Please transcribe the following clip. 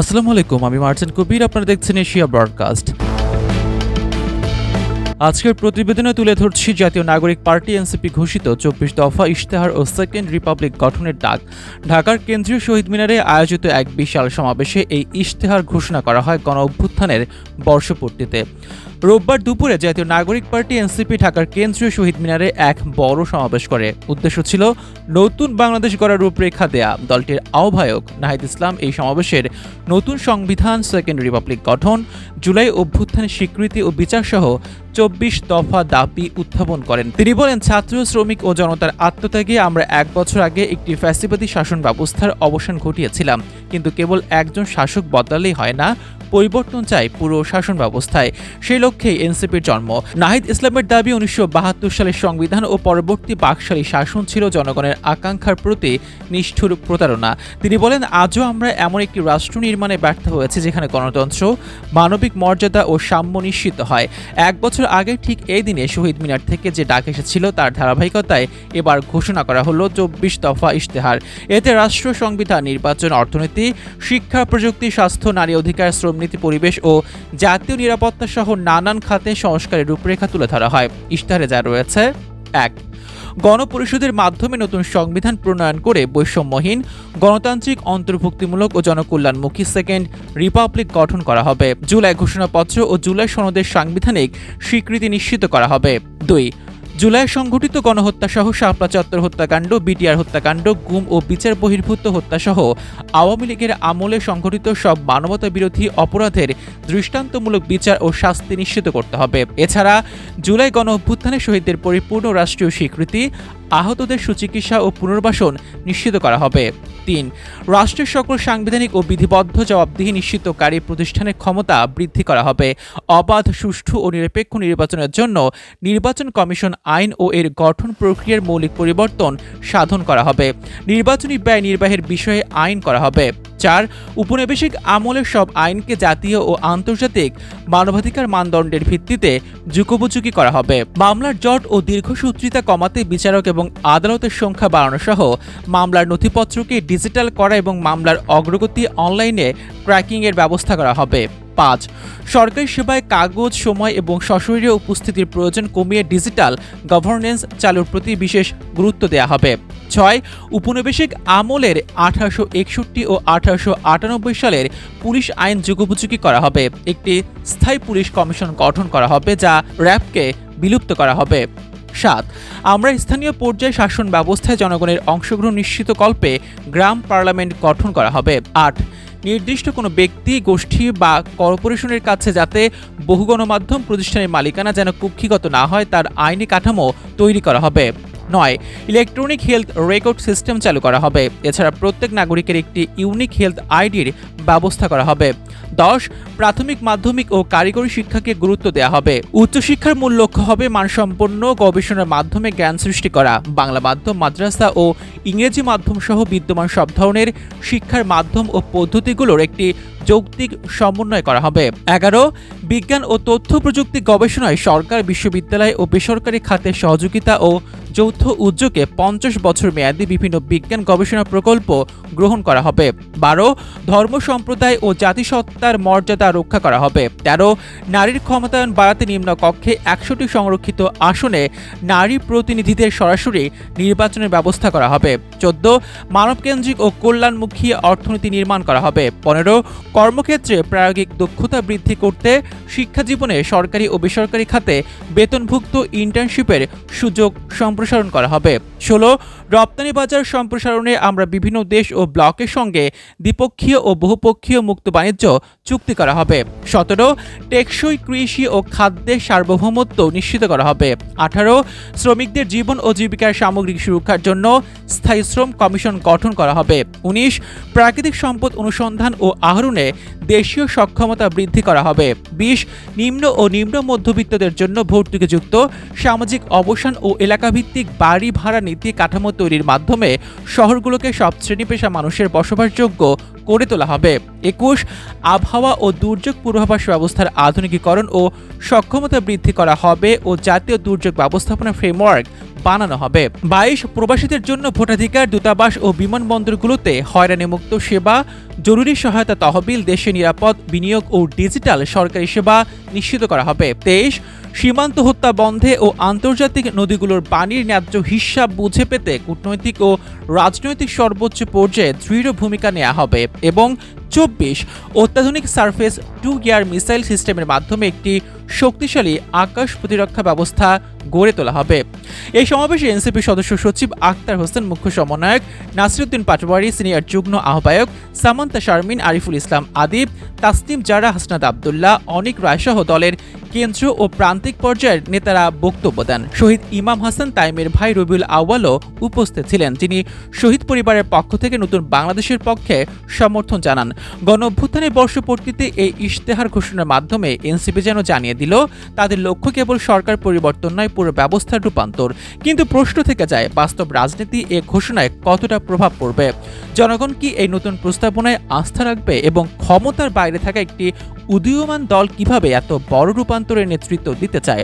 আসসালামু আলাইকুম, আমি মার্চেন কবির, আপনারা দেখছেন এশিয়া ব্রডকাস্ট। আজকের প্রতিবেদনে তুলে ধরছি জাতীয় নাগরিক পার্টি এনসিপি ঘোষিত চব্বিশ দফা ইশতেহার ও সেকেন্ড রিপাবলিক গঠনের ডাক। ঢাকার কেন্দ্রীয় শহীদ মিনারে আয়োজিত এক বিশাল সমাবেশে এই ইশতেহার ঘোষণা করা হয় গণ অভ্যুত্থানের বর্ষপূর্তিতে। রোববার দুপুরে জাতীয় নাগরিক পার্টি এনসিপি ঢাকার কেন্দ্রীয় শহীদ মিনারে এক বড় সমাবেশ করে। উদ্দেশ্য ছিল নতুন বাংলাদেশ গড়ার রূপরেখা দেয়া। দলটির আহ্বায়ক নাহিদ ইসলাম এই সমাবেশের নতুন সংবিধান, সেকেন্ড রিপাবলিক গঠন, জুলাই অভ্যুত্থানের স্বীকৃতি ও বিচার সহ চব্বিশ দফা দাবি উত্থাপন করেন। তিনি বলেন, ছাত্র, শ্রমিক ও জনতার আত্মত্যাগে আমরা এক বছর আগে একটি ফ্যাসিবাদী শাসন ব্যবস্থার অবসান ঘটিয়েছিলাম। কিন্তু কেবল একজন শাসক বদলালেই হয় না পরিবর্তন চাই পুরো শাসন ব্যবস্থায় সেই লক্ষ্যেই এনসিপির জন্ম। নাহিদ ইসলামের দাবি উনিশশো বাহাত্তর সালের সংবিধান ও পরবর্তী বাকশালী শাসন ছিল জনগণের আকাঙ্ক্ষার প্রতি নিষ্ঠুর প্রতারণা। তিনি বলেন, আজও আমরা এমন একটি রাষ্ট্র নির্মাণে ব্যর্থ হয়েছি যেখানে গণতন্ত্র, মানবিক মর্যাদা ও সাম্য নিশ্চিত হয়। এক বছর আগে ঠিক এই দিনে শহীদ মিনার থেকে যে ডাক এসেছিল তার ধারাবাহিকতায় এবার ঘোষণা করা হলো চব্বিশ দফা ইশতেহার। এতে রাষ্ট্র, সংবিধান, নির্বাচন, অর্থনীতি, শিক্ষা, প্রযুক্তি, স্বাস্থ্য, নারী অধিকার শ্রমনীতি পরিবেশ ও জাতীয় নিরাপত্তা সহ নানান খাতে সংস্কারের রূপরেখা তুলে ধরা হয়। ইশতেহারে যা রয়েছে, এক। গণপরিষদের মাধ্যমে নতুন সংবিধান প্রণয়ন করে বৈষম্যহীন, গণতান্ত্রিক, অন্তর্ভুক্তিমূলক ও জনকল্যাণমুখী সেকেন্ড রিপাবলিক গঠন করা হবে। জুলাই ঘোষণাপত্র ও জুলাই সনদের সাংবিধানিক স্বীকৃতি নিশ্চিত করা হবে। দুই। জুলাই সংঘটিত গণহত্যা সহ শাপলা চত্বর হত্যাকাণ্ড, বিটিআর হত্যাকাণ্ড, গুম ও বিচার বহির্ভূত হত্যা সহ আওয়ামী লীগের আমলে সংঘটিত সব মানবতা বিরোধী অপরাধের দৃষ্টান্তমূলক বিচার ও শাস্তি নিশ্চিত করতে হবে। এছাড়া জুলাই গণ অভ্যুত্থানে শহীদদের পরিপূর্ণ রাষ্ট্রীয় স্বীকৃতি, আহতদের সুচিকিৎসা ও পুনর্বাসন নিশ্চিত করা হবে। তিন। রাষ্ট্রের সকল সাংবিধানিক ও বিধিবদ্ধ জবাবদিহি নিশ্চিতকারী প্রতিষ্ঠানের ক্ষমতা বৃদ্ধি করা হবে। অবাধ, সুষ্ঠু ও নিরপেক্ষ নির্বাচনের জন্য নির্বাচন কমিশন আইন ও এর গঠন প্রক্রিয়ার মৌলিক পরিবর্তন সাধন করা হবে। নির্বাচনী ব্যয় নির্বাহের বিষয়ে আইন করা হবে। চার উপনিবেশিক আমলের সব আইনকে জাতীয় ও আন্তর্জাতিক মানবাধিকার মানদণ্ডের ভিত্তিতে যুগোপযোগী করা হবে। মামলার জট ও দীর্ঘসূত্রিতা কমাতে বিচারক এবং আদালতের সংখ্যা বাড়ানো সহ মামলার নথিপত্রকে ডিজিটাল করা এবং মামলার অগ্রগতি অনলাইনে ট্র্যাকিংয়ের ব্যবস্থা করা হবে। পাঁচ। সরকারি সেবায় কাগজ, সময় এবং সশরীরে উপস্থিতির প্রয়োজন কমিয়ে ডিজিটাল গভর্নেন্স চালুর প্রতি বিশেষ গুরুত্ব দেওয়া হবে। ছয়, উপনিবেশিক আমলের আঠারোশো একষট্টি ও আঠারোশো আটানব্বই সালের পুলিশ আইন যুগোপযোগী করা হবে। একটি স্থায়ী পুলিশ কমিশন গঠন করা হবে, যা র্যাবকে বিলুপ্ত করা হবে। সাত, আমরা স্থানীয় পর্যায়ে শাসন ব্যবস্থায় জনগণের অংশগ্রহণ নিশ্চিত কল্পে গ্রাম পার্লামেন্ট গঠন করা হবে। আট নির্দিষ্ট কোনো ব্যক্তি, গোষ্ঠী বা কর্পোরেশনের কাছে যাতে বহু গণমাধ্যম প্রতিষ্ঠানের মালিকানা যেন কুক্ষিগত না হয়, তার আইনি কাঠামো তৈরি করা হবে। নয়। ইলেকট্রনিক হেলথ রেকর্ড সিস্টেম চালু করা হবে। এছাড়া প্রত্যেক নাগরিকের একটি ইউনিক হেলথ আইডির ব্যবস্থা করা হবে। দশ, প্রাথমিক, মাধ্যমিক ও কারিগরি শিক্ষাকে গুরুত্ব দেওয়া হবে। উচ্চশিক্ষার মূল লক্ষ্য হবে মানসম্পন্ন গবেষণার মাধ্যমে জ্ঞান সৃষ্টি করা। বাংলা মাধ্যম, মাদ্রাসা ও ইংরেজি মাধ্যম সহ বিদ্যমান সব ধরনের শিক্ষার মাধ্যম ও পদ্ধতিগুলোর একটি যৌক্তিক সমন্বয় করা হবে। এগারো, বিজ্ঞান ও তথ্য প্রযুক্তি গবেষণায় সরকার, বিশ্ববিদ্যালয় ও বেসরকারি খাতের সহযোগিতা ও যৌথ উদ্যোগে পঞ্চাশ বছর মেয়াদী বিভিন্ন বিজ্ঞান গবেষণা প্রকল্প গ্রহণ করা হবে। বারো, ধর্ম সম্প্রদায় ও জাতিসত্তার মর্যাদা রক্ষা করা হবে। তেরো, নারীর ক্ষমতায়ন বাড়াতে নিম্ন কক্ষে একশোটি সংরক্ষিত আসনে নারী প্রতিনিধিদের সরাসরি নির্বাচনের ব্যবস্থা করা হবে। চোদ্দ, মানবকেন্দ্রিক ও কল্যাণমুখী অর্থনীতি নির্মাণ করা হবে। পনেরো, কর্মক্ষেত্রে প্রায়োগিক দক্ষতা বৃদ্ধি করতে শিক্ষা জীবনে সরকারি ও বেসরকারি খাতে বেতনভুক্ত ইন্টার্নশিপের সুযোগ সম্প্রসারণ করা হবে। ষোলো রপ্তানি বাজার সম্প্রসারণে আমরা বিভিন্ন দেশ ও ব্লকের সঙ্গে দ্বিপক্ষীয় ও বহুপক্ষীয় মুক্ত বাণিজ্য চুক্তি করা হবে। সতেরো, টেকসই কৃষি ও খাদ্যের সার্বভৌমত্ব নিশ্চিত করা হবে। আঠারো, শ্রমিকদের জীবন ও জীবিকার সামগ্রিক সুরক্ষার জন্য স্থায়ী শ্রম কমিশন গঠন করা হবে। উনিশ, প্রাকৃতিক সম্পদ অনুসন্ধান ও আহরণে দেশীয় সক্ষমতা বৃদ্ধি করা হবে। বিশ, নিম্ন ও নিম্ন মধ্যবিত্তদের জন্য ভর্তুকিযুক্ত সামাজিক অবসান ও এলাকাভিত্তিক বাড়ি ভাড়া নীতি কাঠামো তৈরির মাধ্যমে শহরগুলোকে সব শ্রেণি পেশা মানুষের বসবাসযোগ্য করে তোলা হবে। একুশ, আবহাওয়া ও দুর্যোগ পূর্বাভাস ব্যবস্থার আধুনিকীকরণ ও সক্ষমতা বৃদ্ধি করা হবে ও জাতীয় দুর্যোগ ব্যবস্থাপনা ফ্রেমওয়ার্ক বানানো হবে। বাইশ, প্রবাসীদের জন্য ভোটাধিকার, দূতাবাস ও বিমানবন্দরগুলোতে হয়রানিমুক্ত সেবা, জরুরি সহায়তা তহবিল দেশে নিরাপদ বিনিয়োগ ও ডিজিটাল সরকারি সেবা নিশ্চিত করা হবে। তেইশ সীমান্ত হত্যা বন্ধে ও আন্তর্জাতিক নদীগুলোর পানির ন্যায্য হিসাব বুঝে পেতে কূটনৈতিক ও রাজনৈতিক সর্বোচ্চ পর্যায়ে দৃঢ় ভূমিকা নেওয়া হবে এবং চব্বিশ অত্যাধুনিক সারফেস টু গিয়ার মিসাইল সিস্টেমের মাধ্যমে একটি শক্তিশালী আকাশ প্রতিরক্ষা ব্যবস্থা গড়ে তোলা হবে। এই সমাবেশে এনসিপি সদস্য সচিব আক্তার হোসেন, মুখ্য সমন্বয়ক নাসিরুদ্দিন পাটোয়ারি, সিনিয়র যুগ্ম আহ্বায়ক সামান্তা শারমিন, আরিফুল ইসলাম আদিব, তাসনিম জারা, হাসনাত আবদুল্লাহ, অনিক রায়সহ দলের কেন্দ্র ও প্রান্তিক পর্যায়ের নেতারা বক্তব্য দেন। শহীদ ইমাম হাসান তাইমের ভাই রবিউল আউয়ালও উপস্থিত ছিলেন। যিনি শহীদ পরিবারের পক্ষ থেকে নতুন বাংলাদেশের পক্ষে সমর্থন জানান। গণ অভ্যুত্থানের বর্ষপূর্তিতে এই ইশতেহার ঘোষণার মাধ্যমে এনসিপি যেন জানিয়ে দিল, তাদের লক্ষ্য কেবল সরকার পরিবর্তন নয়, পুরো ব্যবস্থার রূপান্তর। কিন্তু প্রশ্ন থেকে যায়, বাস্তব রাজনীতি এ ঘোষণায় কতটা প্রভাব পড়বে? জনগণ কি এই নতুন প্রস্তাবনায় আস্থা রাখবে এবং ক্ষমতার বাইরে থাকা একটি উদীয়মান দল কীভাবে এত বড় রূপান্তরের নেতৃত্ব দিতে চায়?